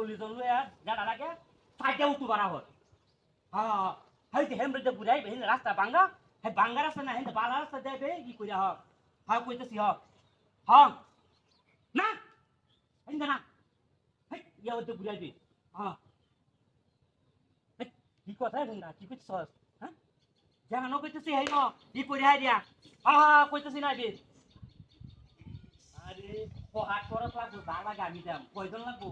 চল্লিশ জন লইয়া যারা লাগে উঠু বাড়া হল হ্যাঁ হেমরে বুঝাই হেন রাস্তা বাঙ্গা হ্যাঁ বাঙ্গা রাস্তা না হেন বালা রাস্তা যাইবে কি কইরা হ হ্যাঁ কইতেছি হ হ্যাঁ না। হেন না হেই ইয়া ওতে বুঝাইবি হ্যাঁ কি কথা হেন না, কি কইছস হ্যাঁ জানো কইতেছি হেই ন কি কইরা দিয়া। হ্যাঁ হ্যাঁ কইতেছি না, বে। আরে পহাট করত লাগবো যা লাগে, আমি দাম কয়জন লাগবো?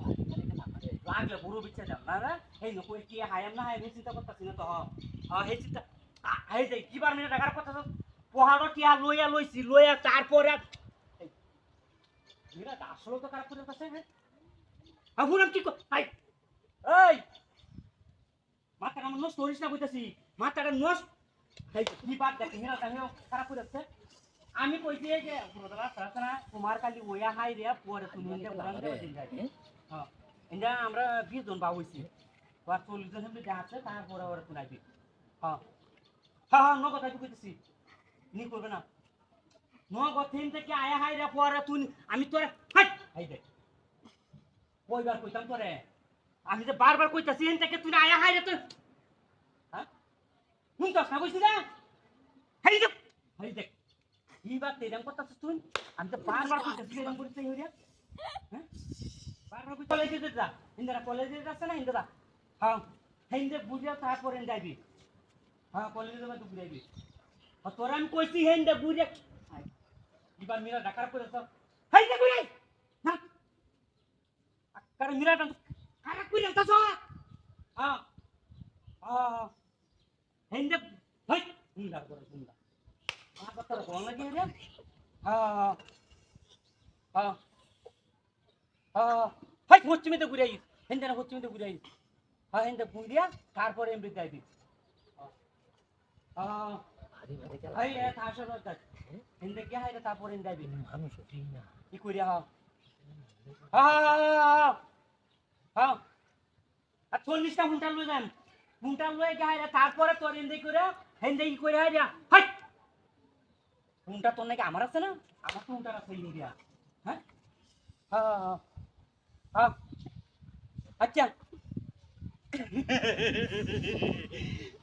লাগলে বুড়ো বিচ্ছে দাম না না এই নো কি হায়াম না হায়াম চিন্তা করতেছি না তো হ চিন্তা আ- এই যে কিবার মিনিট টাকার কথা তো পহাড় টিয়া লইয়া লইছি লইয়া তারপরে বিরাট আসলে তো খারাপ করে কাছে হ্যাঁ আবুরাম কি আই এই মাথাটা আমার নষ্ট করিস না কইতাছি মাথাটা নষ্ট এই কি বাদ দেখ মেরা তাহেও খারাপ করে যাচ্ছে আমি কইছি যে পুরোদলা সারাসনা ওয়া হাই রে পরে তুমি দিন যাই হ্যাঁ এটা আমরা 20 জন বাবু হইছি আর 40 জন এমনি আছে, তারপরে ওরা শুনাইবি হ্যাঁ। হ্যাঁ হ্যাঁ নগদ আমি কইতেছি। নি করবে না। নগদ থিন থেকে আয়া হাই রে পরে তুই, আমি তোরে হাই হাই দে কইবার কইতাম তোরে? আমি যে বারবার কইতাছি, এন থেকে তুই আয়া হাই রে তুই হ্যাঁ? হুন তো না কইছি না? হাই দে হাই দে বাত তেরাম করতাছিস তুই? আমি তো বারবার কইতাছি, তেরাম করতে হইয়া হ্যাঁ? কলেজে যা। ইন্দিরা কলেজে যাচ্ছে না ইন্দিরা হ্যাঁ হিন্দে বুঝে তারপরে যাইবি হ্যাঁ কলেজে যাবে তুই যাইবি আর তোরা আমি কইছি হিন্দে বুঝে এবার মিরা ডাকার করে সব হাই দে বুঝাই না। আকার মিরা কারা কইরা তাছ হ্যাঁ হ্যাঁ। হিন্দে হাই, হিন্দা করে, হিন্দা। আমার কথা বল না। কি রে হ্যাঁ হ্যাঁ। হ্যাঁ পশ্চিমেতে ঘুরে আইস। হেন্দে না পশ্চিমেতে ঘুরে আইস। হ্যাঁ হেন্দে ঘুরিয়া তারপরে এমনি যাইবি হাই এ থাসো না। তাক হেন্দে কে তারপরে করিয়া হ্যাঁ হ্যাঁ হ্যাঁ আর চল্লিশটা যান। তারপরে তোর করে হেন্দে কি করে হাই হাই! ঘণ্টা তোর নাকি আমার আছে না? আমার তো ঘণ্টা আছে ইন্ডিয়া হ্যাঁ? আচ্ছা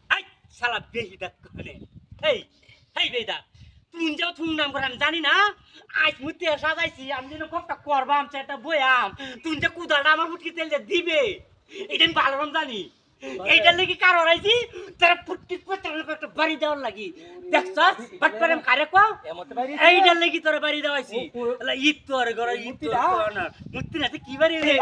আই শালা কোনে এই এই যাও নাম করে আমি জানি না আজ মুতে সাজাইছি আমি যেন কপটা করবাম সেটা বয়াম তুই যে কুদালটা আমার ফুটকি তেল দিবে এটা আমি ভালো জানি এইটার লেগে কারও রাইছি তারা ফুটকি একটা বাড়ি দেওয়ার লাগি। দেখছ বাট করে কারে কো এইটার লাগি তোর বাড়ি দেওয়াইছি। ঈদ তোর ঘরে ঈদ তোর না মুক্তি না কি বাড়ি রে?